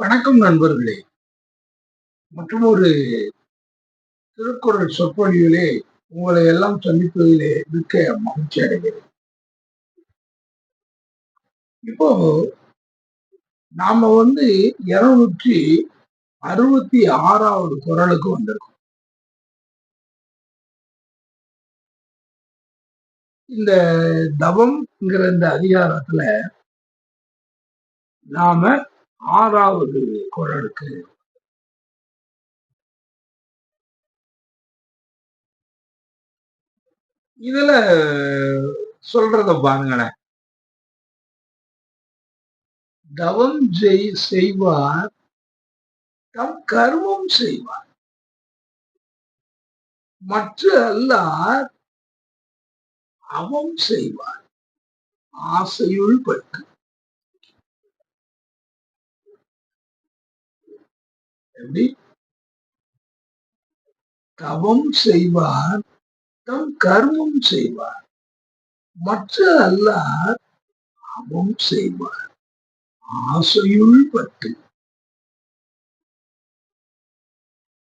வணக்கம் நண்பர்களே. மற்றும் ஒரு திருக்குறள் சொற்பொழிவிலே உங்களை எல்லாம் சந்திப்பதிலே மிக்க மகிழ்ச்சி அடைகிறேன். இப்போ நாம வந்து இருநூற்றி அறுபத்தி ஆறாவது குரலுக்கு வந்திருக்கோம். இந்த தவம்ங்கிற இந்த அதிகாரத்துல நாம ஆறாவது குரலுக்கு இதுல சொல்றத பாருங்களேன். தவம் செய் செய்வார் தம் கர்மம் செய்வார். மற்ற அல்லார் அவம் செய்வார். ஆசையுள் பட்டு எப்படி தவம் செய்வார் தம் கர்மம் செய்வார். மற்ற அல்லார் அவம் செய்வார். ஆசையுள் பட்டு.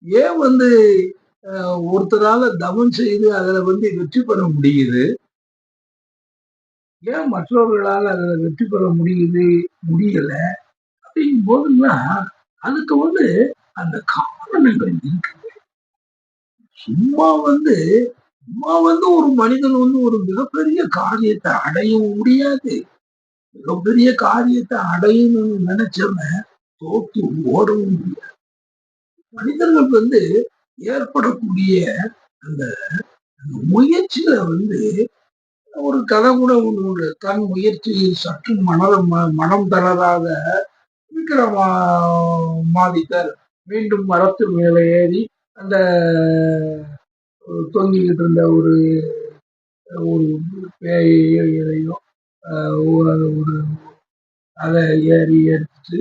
ஏன் வந்து ஒருத்தரால தவம் செய்து அதுல வந்து வெற்றி பெற முடியுது? ஏன் மற்றவர்களால் அதுல வெற்றி பெற முடியுது முடியல? அப்படிங்கும் போதுன்னா அதுக்கு வந்து அந்த காரணங்கள் இருக்கு. சும்மா வந்து சும்மா வந்து ஒரு மனிதன் வந்து ஒரு மிகப்பெரிய காரியத்தை அடையவும் முடியாது. மிகப்பெரிய காரியத்தை அடையணும்னு நினைச்சவன் தோத்து ஓடவும் முடியாது. மனிதர்களுக்கு வந்து ஏற்படக்கூடிய அந்த முயற்சியில வந்து ஒரு கதை கூட ஒன்று தன் முயற்சியில் சற்று மனம் மனம் தளராத விக்ரமா மாதித்தர் மீண்டும் மரத்து மேலே ஏறி அந்த தொங்கிக்கிட்டு இருந்த ஒரு ஒரு பேயையோ ஒரு அதை ஏறி எடுத்துட்டு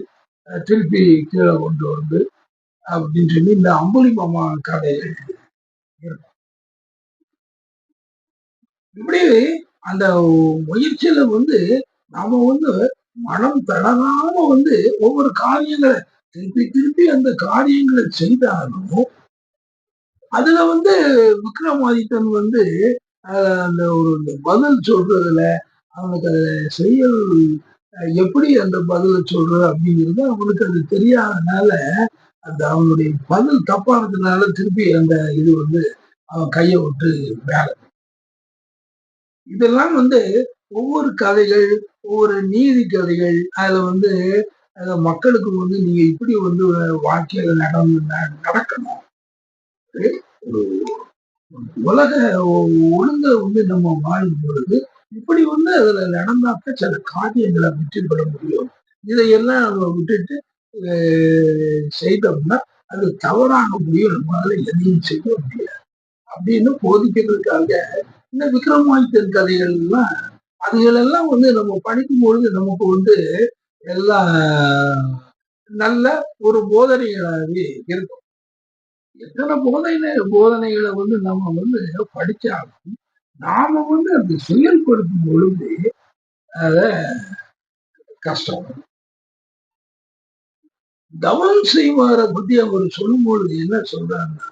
திருப்பி கீழே கொண்டு வந்து அப்படின்னு சொல்லி இந்த அம்புலி மாமா கதைகள் இருக்கும் இப்படி அந்த முயற்சியில வந்து நாம வந்து மனம் தளராம வந்து ஒவ்வொரு காரியங்களை திருப்பி திருப்பி அந்த காரியங்களை செய்தாலும் அதுல வந்து விக்ரமாதித்தன் வந்து அந்த ஒரு பதில் சொல்றதுல அவனுக்கு அதை செயல் எப்படி அந்த பதில சொல்றது அப்படிங்கிறது அவனுக்கு அது தெரியாதனால அந்த அவனுடைய பதில் தப்பானதுனால திருப்பி அந்த இது வந்து அவன் கையை விட்டு வேலை இதெல்லாம் வந்து ஒவ்வொரு கதைகள் ஒவ்வொரு நீதி கதைகள் அதுல வந்து மக்களுக்கு வந்து நீங்க இப்படி வந்து வாழ்க்கையில நடந்து நடக்கணும். உலக ஒழுங்க வந்து நம்ம வாழும் பொழுது இப்படி வந்து அதுல நடந்தாக்க சில காரியங்களை வெற்றி பெற முடியும். இதையெல்லாம் நம்ம விட்டுட்டு செய்தோம்னா அது தவறாக முடியும். நம்மளால எதையும் செய்ய முடியாது. அப்படின்னு போதிக்கிறதுக்காக இந்த விக்ரமாதித்தன் கதைகள் எல்லாம் அதுகளெல்லாம் வந்து நம்ம படிக்கும் பொழுது நமக்கு வந்து எல்லாம் நல்ல ஒரு போதனைகளாகவே இருக்கும். எத்தனை போதனை போதனைகளை வந்து நம்ம வந்து படிச்சாலும் நாம வந்து அதை செயல்படுத்தும் பொழுது அத கஷ்டம். தவம் செய்வார பத்தி அவர் சொல்லும் பொழுது என்ன சொல்றாருன்னா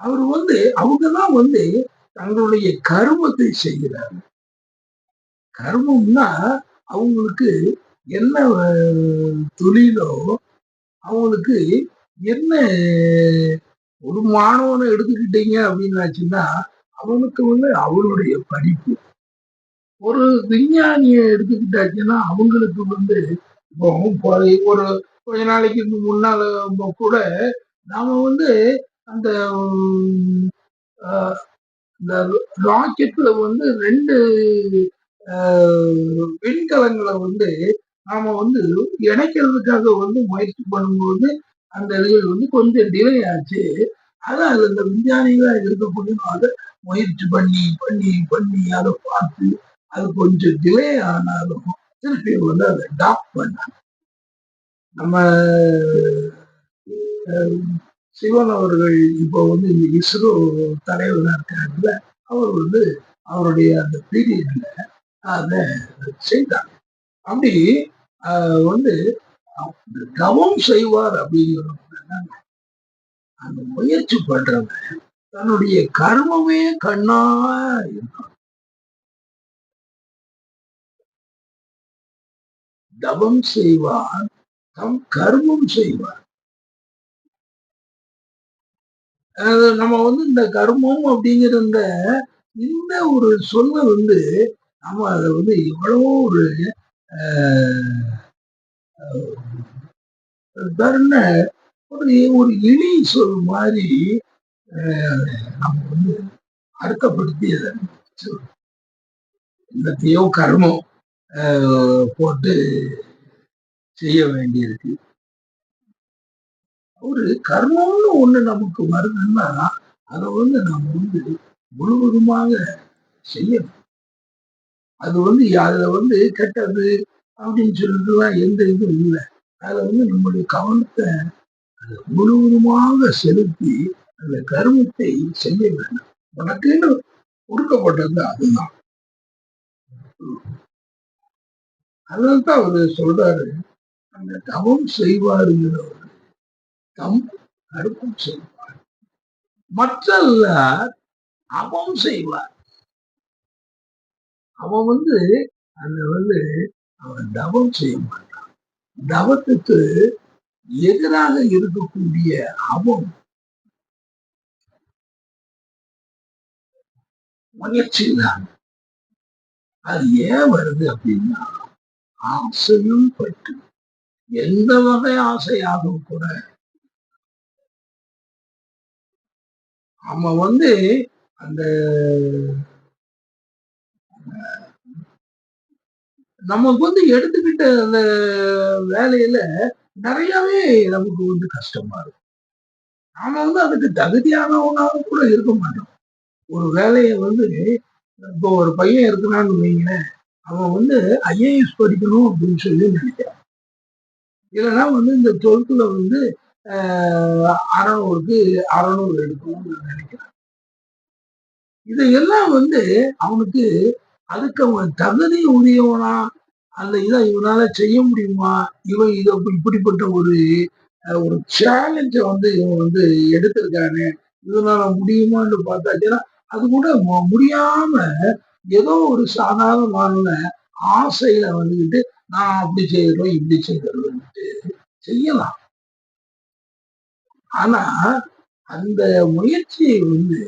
அவர் வந்து அவங்கதான் வந்து தங்களுடைய கர்மத்தை செய்கிறார் கர்மம்னா அவங்களுக்கு என்ன தொழிலோ அவங்களுக்கு என்ன ஒரு மாணவனை எடுத்துக்கிட்டீங்க அப்படின்னாச்சுன்னா அவனுக்கு வந்து அவளுடைய படிப்பு. ஒரு விஞ்ஞானிய எடுத்துக்கிட்டாச்சுன்னா அவங்களுக்கு வந்து இப்போ ஒரு கொஞ்ச நாளைக்கு முன்னால கூட நாம வந்து அந்த இந்த ராக்கெட்ல வந்து ரெண்டு விண்கலங்களை வந்து நாம வந்து இணைக்கிறதுக்காக வந்து முயற்சி பண்ணும்போது அந்த இதுகள் வந்து கொஞ்சம் டிலே ஆச்சு. அதான் அது அந்த விஞ்ஞானிகளா இருக்கக்கூடிய அதை முயற்சி பண்ணி பண்ணி பண்ணி அதை பார்த்து அது கொஞ்சம் டிலே ஆனாலும் திருப்பி வந்து அதை டாப் பண்ணாங்க நம்ம சிவன் அவர்கள் இப்போ வந்து இந்த இஸ்ரோ தலைவராக இருக்காருல அவர் வந்து அவருடைய அந்த பீரியட்ல அதை செய்தாங்க அப்படி வந்து தவம் செய்வார் அப்படிங்கிற அந்த முயற்சி பண்றவன் தன்னுடைய கர்மமே கண்ணா இருக்கும் தவம் செய்வார் தம் கர்மம் செய்வார். நம்ம வந்து இந்த கர்மம் அப்படிங்கிற இந்த இந்த ஒரு சொல்ல வந்து நம்ம அதை வந்து எவ்வளவோ ஒரு தருண ஒரு ஒரு இழி சொல் மாதிரி ஆஹ், நம்ம வந்து அர்த்தப்படுத்தி அதை சொல்றோம். என்னத்தையோ கர்மம் ஆஹ், போட்டு செய்ய வேண்டியிருக்கு ஒரு கர்மம்னு ஒண்ணு நமக்கு வருதுன்னா அதை வந்து நாம வந்து முழுவதுமாக செய்யணும் அது வந்து அதுல வந்து கெட்டது அப்படின்னு சொல்லிட்டுலாம் எந்த இதுவும் இல்லை. அதில் வந்து நம்முடைய கவனத்தை முழுவதுமாக செலுத்தி அந்த கருமத்தை செய்ய வேண்டும். உனக்குன்னு கொடுக்கப்பட்டது அதுதான். அதான் அவர் சொல்றாரு அந்த தவம் செய்வாருங்கிறவர் தம் கருப்பம் செய்வார். மற்றல்ல அவம் செய்வார். அவன் வந்து அந்த வந்து அவன் தவம் செய்ய மாட்டான். தவத்துக்கு எதிராக இருக்கக்கூடிய அவம் முயற்சி தான் அது ஏன் வருது அப்படின்னா ஆசையும் பற்று. எந்த வகை ஆசையாகவும் கூட அவன் வந்து அந்த நமக்கு வந்து எடுத்துக்கிட்ட அந்த வேலையில நிறையவே நமக்கு வந்து கஷ்டமா இருக்கும். நாம வந்து அதுக்கு தகுதியானவனாக கூட இருக்க மாட்டோம். ஒரு வேலையை வந்து இப்போ ஒரு பையன் இருக்கிறான்னு வைங்களேன் அவன் வந்து ஐஏஎஸ் படிக்கணும் அப்படின்னு சொல்லி நினைக்கிறான். இல்லைன்னா வந்து இந்த டுவெல்த்தில் வந்து ஆஹ், அறநூறுக்கு அறநூறு எடுக்கணும்னு நினைக்கிறான். இதையெல்லாம் வந்து அவனுக்கு அதுக்கு அவன் தகுதி உரியவனா அந்த இதை இவனால செய்ய முடியுமா? இவன் இதை இப்படிப்பட்ட ஒரு ஒரு சேலஞ்சை வந்து இவன் வந்து எடுத்திருக்கானு. இதனால முடியுமான்னு பார்த்தாச்சுன்னா அது கூட முடியாம ஏதோ ஒரு சாதாரணமான ஆசையில வந்துக்கிட்டு நான் அப்படி செய்யறோம் இப்படி செய்யறோம்ட்டு செய்யலாம். ஆனா அந்த முயற்சியை வந்து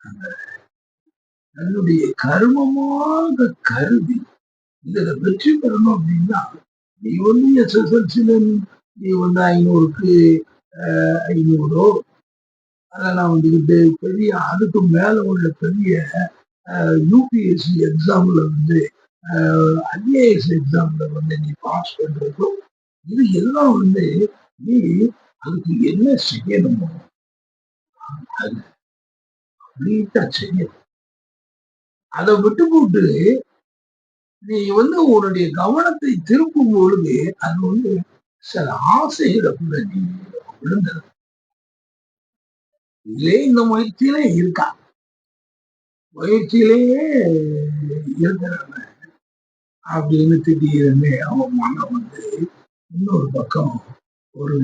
அந்த தன்னுடைய கர்மமாக கருதி இதுல வெற்றி பெறணும் அப்படின்னா நீ வந்து எஸ்எஸ்எல்சியில நீ வந்து ஐநூறுக்கு ஐநூறோ அதெல்லாம் வந்துக்கிட்டு பெரிய அதுக்கு மேல உள்ள பெரிய யூபிஎஸ்சி எக்ஸாம்ல வந்து ஐஏஎஸ் எக்ஸாம்ல வந்து நீ பாஸ் பண்றதும் இது எல்லாம் வந்து நீ அதுக்கு என்ன செய்யணுமோ அது கம்ப்ளீட்டா செய்யணும். அதை விட்டு போட்டு நீ வந்து உன்னுடைய கவனத்தை திருப்பும் பொழுது அது வந்து சில ஆசைகளை கூட நீ விழுந்தது. இதே இந்த முயற்சியிலே இருக்கா? முயற்சியிலேயே இருக்கிறாங்க அப்படின்னு திடீர்னு அவன் மனம் வந்து இன்னொரு பக்கம் ஒரு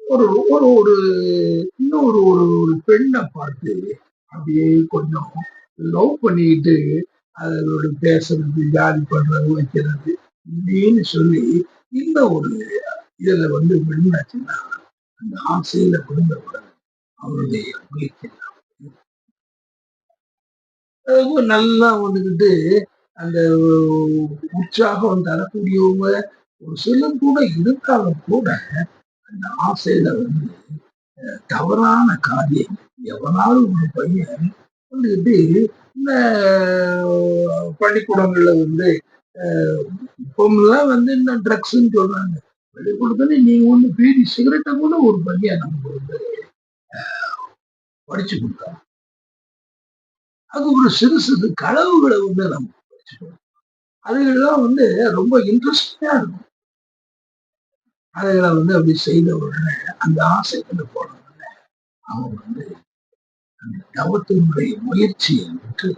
ஒரு ஒரு ஒரு இன்னொரு ஒரு ஒரு பெண்ணை பார்த்து அப்படியே கொஞ்சம் லவ் பண்ணிட்டு அதோட பேசுறது ஜாலி பண்றது வைக்கிறது இப்படின்னு சொல்லி இந்த ஒரு இதுல வந்து விழுந்தாச்சுன்னா அந்த ஆசையில விழுந்தவுடன் அவருடைய முயற்சி அதுவும் நல்லா வந்துக்கிட்டு அந்த உற்சாகம் தரக்கூடியவங்க ஒரு சிலர் கூட இருந்தாலும் கூட அந்த ஆசையில வந்து தவறான காரியம் எவனாலும் ஒரு பையன் வந்துக்கிட்டு இந்த பள்ளிக்கூடங்கள்ல வந்து அஹ், வந்து இந்த ட்ரக்ஸ்ன்னு சொல்றாங்க. பள்ளிக்கூடத்துல நீங்க ஒண்ணு பீடி சிகரெட்டை கூட ஒரு பையன் நமக்கு வந்து படிச்சு கொடுத்தாங்க அது ஒரு சிறு சிறு களவுகளை வந்து நம்ம படிச்சுக்கணும் அதுகள்லாம் வந்து ரொம்ப இன்ட்ரெஸ்டிங்கா இருக்கும். அதுகளை வந்து அப்படி செய்த உடனே அந்த ஆசைகளை போன உடனே அவங்க வந்து அந்த தவத்தினுடைய முயற்சியை விட்டு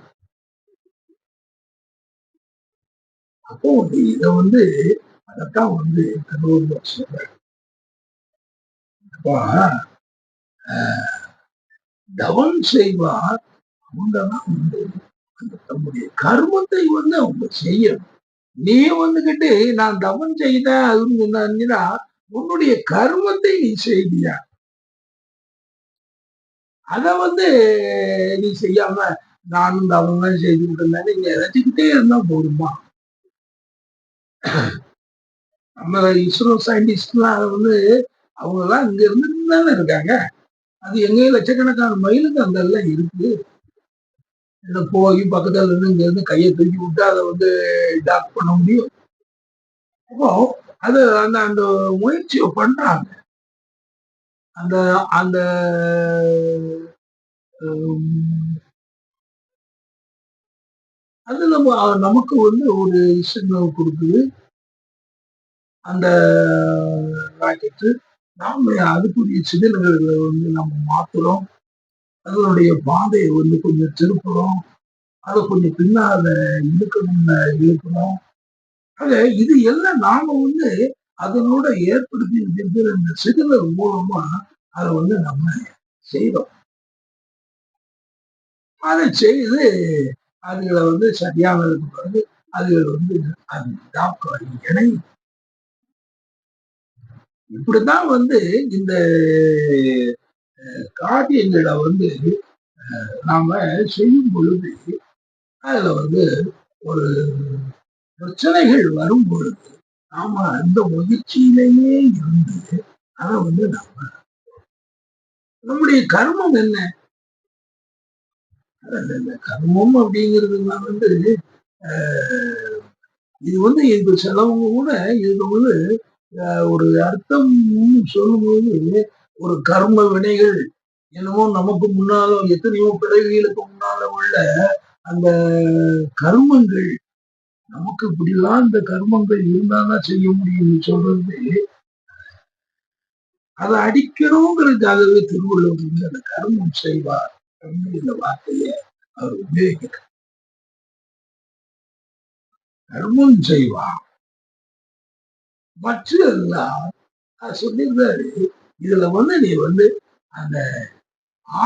அப்போ வந்து இதை வந்து அதைத்தான் வந்து திருவள்ளுவர் சொல்றார். அப்பா ஆஹ், தவம் செய்வார் அவங்கதான் வந்து அந்த தம்முடைய கர்மத்தை வந்து அவங்க செய்யணும். நீ வந்துகிட்டு நான் தவம் செய்தேன் அதுன்னு சொன்னா உன்னுடைய கர்மத்தை நீ செய்தியா? அதை வந்து நீ செய்யாம நானும் தவறும் செய்து செய்துட்டு இருந்தேன் நீங்க ரசிக்கிட்டே இருந்தா போதுமா? நம்ம இஸ்ரோ சயின்டிஸ்ட்லாம் அதை வந்து அவங்க எல்லாம் இங்க இருந்து தானே இருக்காங்க. அது எங்கேயும் லட்சக்கணக்கான மயிலுக்கு அந்த எல்லாம் இருக்கு. இதை போய் பக்கத்துல இருந்து இங்க இருந்து கையை தூக்கி விட்டு அதை வந்து டாக் பண்ண முடியும். அப்போ அது அந்த அந்த முயற்சியை பண்றாங்க. அந்த அந்த அது நம்ம நமக்கு வந்து ஒரு சிக்னல் கொடுக்குது. அந்த ராக்கெட்டு நாம் அதுக்குரிய சிதல்களை வந்து நம்ம மாற்றுறோம் அதனுடைய பாதையை வந்து கொஞ்சம் திருப்புறோம். அதை கொஞ்சம் பின்னால இழுக்கணும்னு இழுக்கணும் ஆக இது எல்லாம் நாம வந்து அதனோட ஏற்படுத்தி இருக்கிற இந்த சிக்னல் மூலமா அதை வந்து நம்ம செய்வோம் அதை செய்து அதுகளை வந்து சரியானதுக்கு பிறகு அதுகள் வந்து அது டாக்டர் இணை. இப்படிதான் வந்து இந்த காரியங்களை வந்து நாம செய்யும் பொழுது அதுல வந்து ஒரு பிரச்சனைகள் வரும் பொழுது நாம அந்த முயற்சியிலேயே இருந்து அதை வந்து நம்ம நம்முடைய கர்மம் என்ன? இந்த கர்மம் அப்படிங்கிறதுனா வந்து ஆஹ், இது வந்து இது சிலவங்க கூட இதுக்கு வந்து ஆஹ், ஒரு அர்த்தம் சொல்லும்போது ஒரு கர்ம வினைகள் என்னமோ நமக்கு முன்னால எத்தனையோ பிறவிகளுக்கு முன்னால உள்ள அந்த கர்மங்கள் நமக்கு இப்படிலாம் இந்த கர்மங்கள் இருந்தாதான் செய்ய முடியும்னு சொல்றது அதை அடிக்கணுங்கிறதுக்காகவே திருவள்ளுவர் வந்து அந்த கர்மம் செய்வார் அப்படின்னு இந்த வார்த்தையை அவர் உபயோகிக்கிறார். கர்மம் செய்வார். மற்றெல்லாம் அது சொல்லியிருந்தாரு இதுல வந்து நீ வந்து அந்த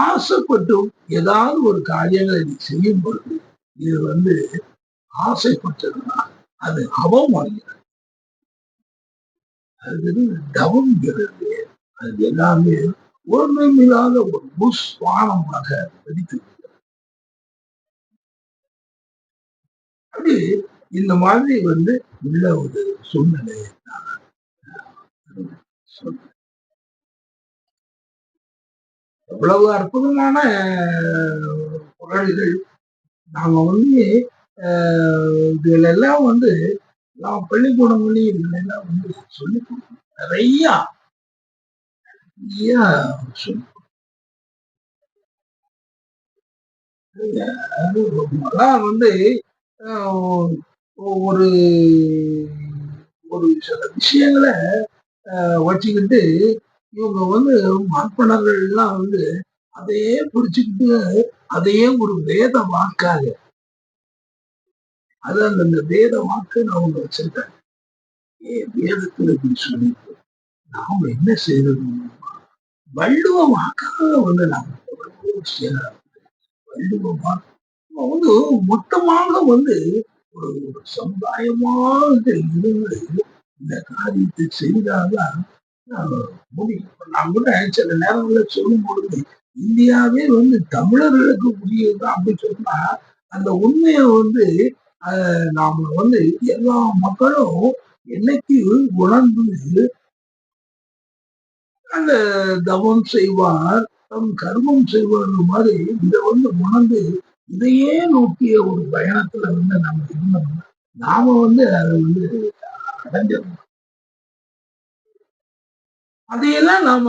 ஆசைப்பட்டும் ஏதாவது ஒரு காரியங்களை நீ செய்யும் பொழுது இது வந்து ஆசைப்பட்டதுன்னா அது அவமாகிறது அது தவங்கிறது அது எல்லாமே ஒருமையில்லாத ஒரு புஷ்பானமாக வெடித்து அப்படி இந்த மாதிரி வந்து உள்ள ஒரு சூழ்நிலை சொல்றேன். எவ்வளவு அற்புதமான குரல்கள். நாம வந்து இதுல எல்லாம் வந்து நான் பள்ளிக்கூடங்களையும் இதுல எல்லாம் வந்து சொல்லி கொடுக்கணும். நிறைய Yeah. சொல்லி வந்து ஆஹ், ஒரு ஒரு சில விஷயங்களை வச்சுக்கிட்டு இவங்க வந்து மண்பணர்கள் எல்லாம் வந்து அதையே பிடிச்சுக்கிட்டு அதையே ஒரு வேத வாக்காக அது அந்த வேத வேத வாக்குன்னு அவங்க வச்சிருக்காங்க ஏன் வேதத்துல இப்படி சொல்லிட்டு நாம என்ன செய்யறது? வள்ளுவ வாக்காக வந்து நாம் எவ்வளவோ வள்ளுவ வாக்கு நம்ம வந்து மொத்தமாக வந்து ஒரு ஒரு சமுதாயமாக இருந்து இந்த காரியத்தை செய்தால்தான் முடியும். நான் கூட சில நேரங்களில் சொல்லும் பொழுது இந்தியாவே வந்து தமிழர்களுக்கு உரியதுதான் அப்படின்னு சொன்னா அந்த உண்மையை வந்து நாம வந்து எல்லா மக்களும் என்னைக்கு உணர்ந்து அந்த தவம் செய்வார் தம் கர்மம் செய்வார் மாதிரி இதை வந்து உணர்ந்து இதையே நோக்கிய ஒரு பயணத்துல வந்து நம்ம இருந்தோம்னா நாம வந்து அதை வந்து அடைஞ்சிடணும் அதையெல்லாம் நாம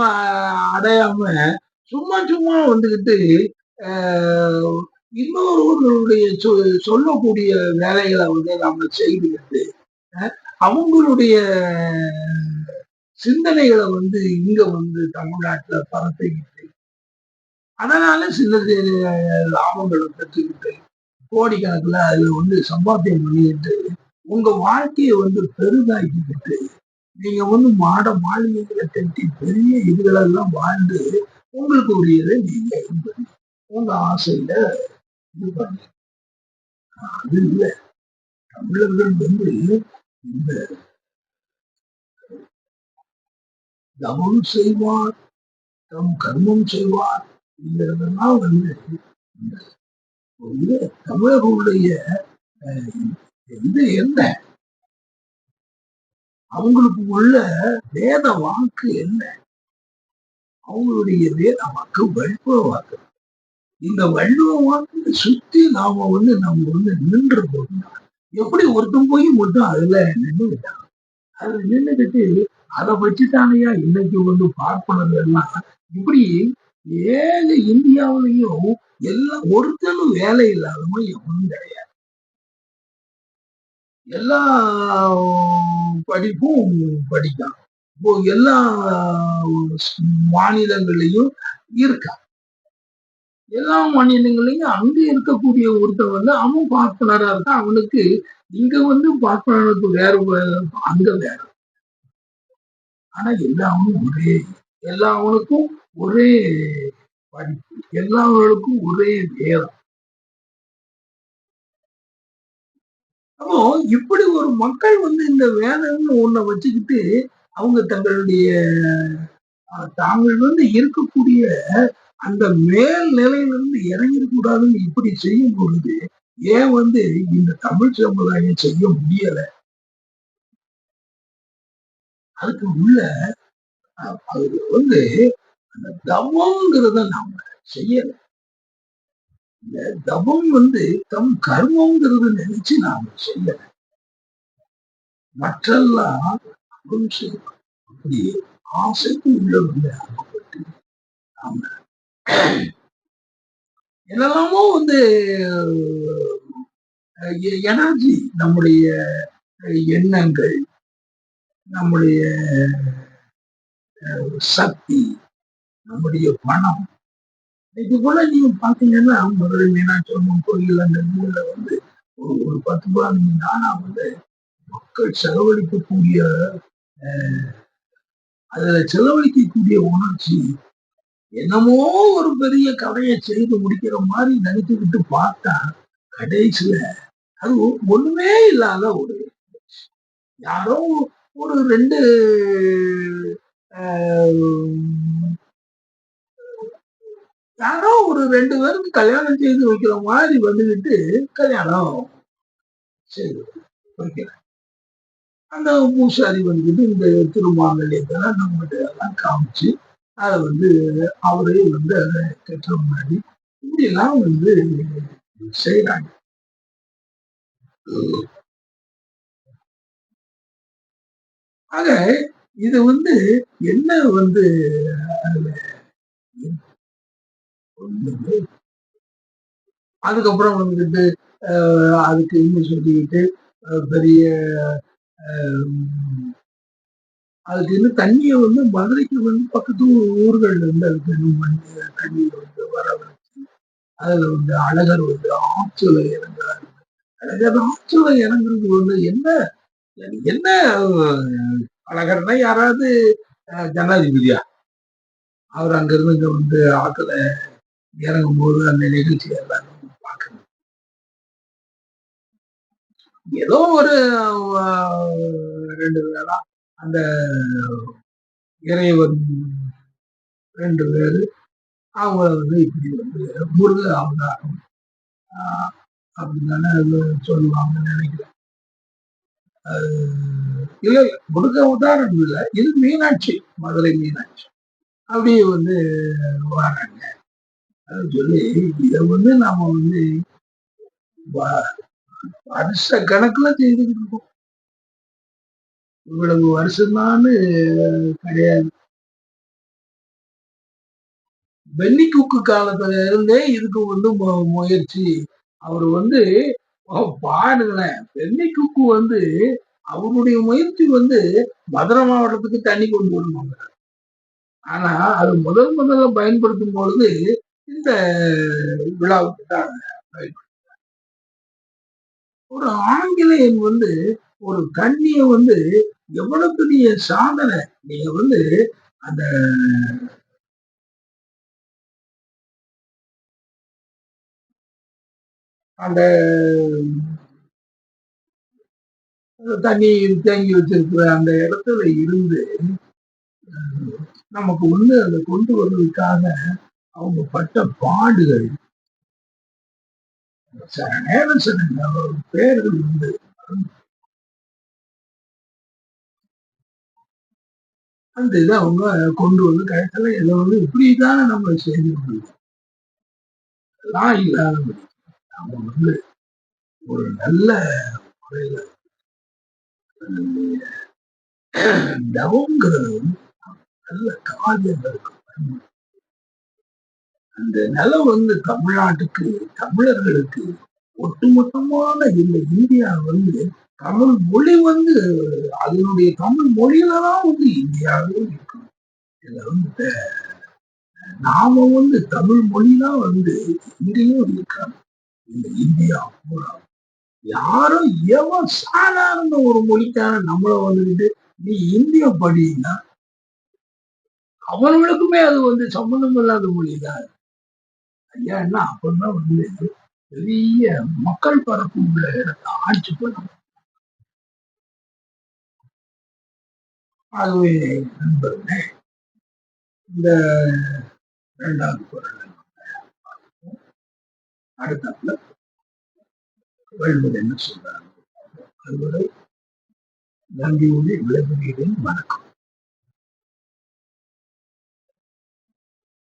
அடையாம சும்மா சும்மா வந்துகிட்டு ஆஹ், இன்னொருவர்களுடைய சொ- சொல்லக்கூடிய வேலைகளை வந்து நாம செய்துக்கிட்டு அஹ், அவங்களுடைய சிந்தனைகளை வந்து இங்க வந்து தமிழ்நாட்டுல பரப்பிக்கிட்டு. அதனால சில லாபங்களை பெற்றுக்கிட்டு கோடிக்கணக்கில் அதுல வந்து சம்பாத்தியம் பண்ணிக்கிட்டு உங்க வாழ்க்கையை வந்து பெரிதாக்கிக்கிட்டு நீங்க வந்து மாட மாளிகைகளை கட்டி பெரிய இதுகளெல்லாம் வாழ்ந்து உங்களுக்கு உரியதை நீங்க இது பண்ணி உங்க ஆசையில இது பண்ணி. அது இல்லை. தமிழர்கள் வந்து இந்த தவம் செய்வார் தம் கர்மம் செய்வார் அப்படிங்கிறதெல்லாம் வந்து இந்த இது தமிழர்களுடைய அஹ், இது என்ன? அவங்களுக்கு உள்ள வேத வாக்கு என்ன? அவங்களுடைய வேத வாக்கு வள்ளுவ வாக்கு. இந்த வள்ளுவ வாக்கு சுத்தி நாம வந்து நம்ம வந்து நின்று போகணும். எப்படி ஒருத்தன் போய் மட்டும் அதுல நின்றுட்டான் அதுல நின்றுக்கிட்டு அதை வச்சுட்டானையா இன்னைக்கு வந்து பார்ப்பனது எல்லாம் இப்படி ஏழு இந்தியாவிலையும் எல்லாம் ஒருத்தனும் வேலை இல்லாதவன் எவனும் கிடையாது. எல்லா படிப்பும் படிக்கலாம் இப்போ எல்லா மாநிலங்களையும் இருக்கா எல்லா மாநிலங்களையும் அங்க இருக்கக்கூடிய ஒருத்தன் வந்து அவன் பார்ப்பனரா இருக்கான். அவனுக்கு இங்க வந்து பார்ப்பனருக்கு வேற அங்க வேற. ஆனா எல்லாமும் ஒரே எல்லாவனுக்கும் ஒரே படிப்பு எல்லாவர்களுக்கும் ஒரே வேதம். அப்போ இப்படி ஒரு மக்கள் வந்து இந்த வேதம்னு ஒண்ண வச்சுக்கிட்டு அவங்க தங்களுடைய தாங்கள் வந்து இருக்கக்கூடிய அந்த மேல் நிலையிலிருந்து இறங்கிடக்கூடாதுன்னு இப்படி செய்யும் பொழுது ஏன் வந்து இந்த தமிழ் சமுதாயம் செய்ய முடியல? அதுக்கு உள்ள அஹ், அது வந்து அந்த தவங்கிறத நாம செய்யல இந்த தவம் வந்து தம் கர்மங்கிறது நினைச்சு நாம செய்யல மற்றெல்லாம் அப்படி ஆசைக்கு உள்ளவங்க அகப்பட்டு நாம என்னெல்லாமோ வந்து எனர்ஜி நம்முடைய எண்ணங்கள் நம்முடைய சக்தி நம்முடைய பணம். இது கூட நீங்க பாத்தீங்கன்னா மதுரை மீனாட்சி அம்மன் கோயில் அந்த ஊர்ல வந்து ஒரு ஒரு பத்து பதினஞ்சு நாளா வந்து மக்கள் செலவழிக்கக்கூடிய அஹ், அதுல செலவழிக்கக்கூடிய உணர்ச்சி என்னமோ ஒரு பெரிய கதையை செய்து முடிக்கிற மாதிரி நினைச்சுக்கிட்டு பார்த்தா கடைசியில அது ஒண்ணுமே இல்லாத ஒரு யாரோ ஒரு ரெண்டு யாரோ ஒரு ரெண்டு பேருக்கு கல்யாணம் செய்து வைக்கிற மாதிரி வந்துகிட்டு கல்யாணம். செய்து வைக்கிறேன் அந்த பூசாரி வந்துட்டு இந்த திருமாங்கல்யத்தெல்லாம் நம்மகிட்ட எல்லாம் காமிச்சு அதை வந்து அவரே வந்து அதை கட்டுற முன்னாடி இப்படிலாம் வந்து செய்கிறாங்க ஆக இது வந்து என்ன வந்து அதுல அதுக்கப்புறம் வந்துட்டு அதுக்கு இன்னும் சொல்லிக்கிட்டு பெரிய அஹ், அதுக்கு இன்னும் தண்ணியை வந்து மதுரைக்கு வந்து பக்கத்து ஊர்கள்ல இருந்து அதுக்கு இன்னும் பண்ணி தண்ணியை வந்து வச்சு அதுல வந்து அழகர் வந்து ஆற்றுல இறங்குறாரு. அழகர் ஆற்றுல இறங்குறது வந்து என்ன என்ன அழகர்னா யாராவது அஹ், ஜனாதிபதியா? அவர் அங்க இருந்து இங்க வந்து ஆத்துல இறங்கும் போது அந்த நிகழ்ச்சி எல்லாரும் பார்க்கணும். ஏதோ ஒரு ரெண்டு பேரா அந்த இறைவன் ரெண்டு பேரு அவங்க வந்து இப்படி வந்து முருக அவதாரம் ஆஹ், அப்படின்னு தானே சொல்லுவாங்கன்னு நினைக்கிறேன். இல்ல இல்ல முருக உதாரணம் இல்லை. இது மீனாட்சி மதுரை மீனாட்சி. அப்படியே வந்து வராங்க. அது சொல்லி இதை வந்து நாம வந்து வ- வருஷ கணக்குல செய்துக்கிட்டு இருக்கோம். இவ்வளவு வருஷம்தான்னு கிடையாது. வெள்ளிக்கூக்கு காலத்துல இருந்தே இதுக்கு வந்து மு- முயற்சி. அவர் வந்து பாருங்களேன். பெண்ணை குக்கு வந்து அவருடைய முயற்சி வந்து மதுரை மாவட்டத்துக்கு தண்ணி கொண்டு வரணும் ஆனா அது முதல் முதல்ல பயன்படுத்தும் பொழுது இந்த விழாவுக்கு தான் ஒரு ஆங்கிலேயன் வந்து ஒரு கண்ணிய வந்து எவ்வளவு பெரிய சாதனை. நீங்க வந்து அந்த அந்த தண்ணி தேங்கி வச்சிருக்கிற அந்த இடத்துல இருந்து நமக்கு வந்து அதை கொண்டு வர்றதுக்காக அவங்க பட்ட பாடுகள். சில நேரம் சில பேர்கள் வந்து. அந்த இதை அவங்க கொண்டு வந்து கடைசியில இதை வந்து இப்படிதானே நம்ம செய்து கொண்டு நான் இல்லாதபடி. நம்ம வந்து ஒரு நல்ல முறையில தவங்கிறது வந்து நல்ல காரியங்களுக்கு அந்த நிலம் வந்து தமிழ்நாட்டுக்கு தமிழர்களுக்கு ஒட்டுமொத்தமான இந்த இந்தியா வந்து தமிழ் மொழி வந்து அதனுடைய தமிழ் மொழியில தான் வந்து இந்தியாவே இருக்கும் இதுல வந்து நாம வந்து தமிழ் மொழிதான் வந்து இங்கேயும் இருக்காங்க. இந்த இந்தியா பூரா யாரும் எவன் சாதாரண ஒரு மொழிக்கான நம்மளை வந்துட்டு நீ இந்திய படினா அவர்களுக்குமே அது வந்து சம்பந்தம் இல்லாத மொழிதான் ஐயா என்ன அப்பதான் வந்து பெரிய மக்கள் பரப்பு உள்ள இடத்தை ஆட்சி பண்ண ஆகவே நண்பர்களே இந்த இரண்டாவது குரல் அடுத்தாப்புல வள்ளுவர் என்ன சொல்றாங்க அதுவரை நன்றியோடு விளங்குகிறேன் வணக்கம்.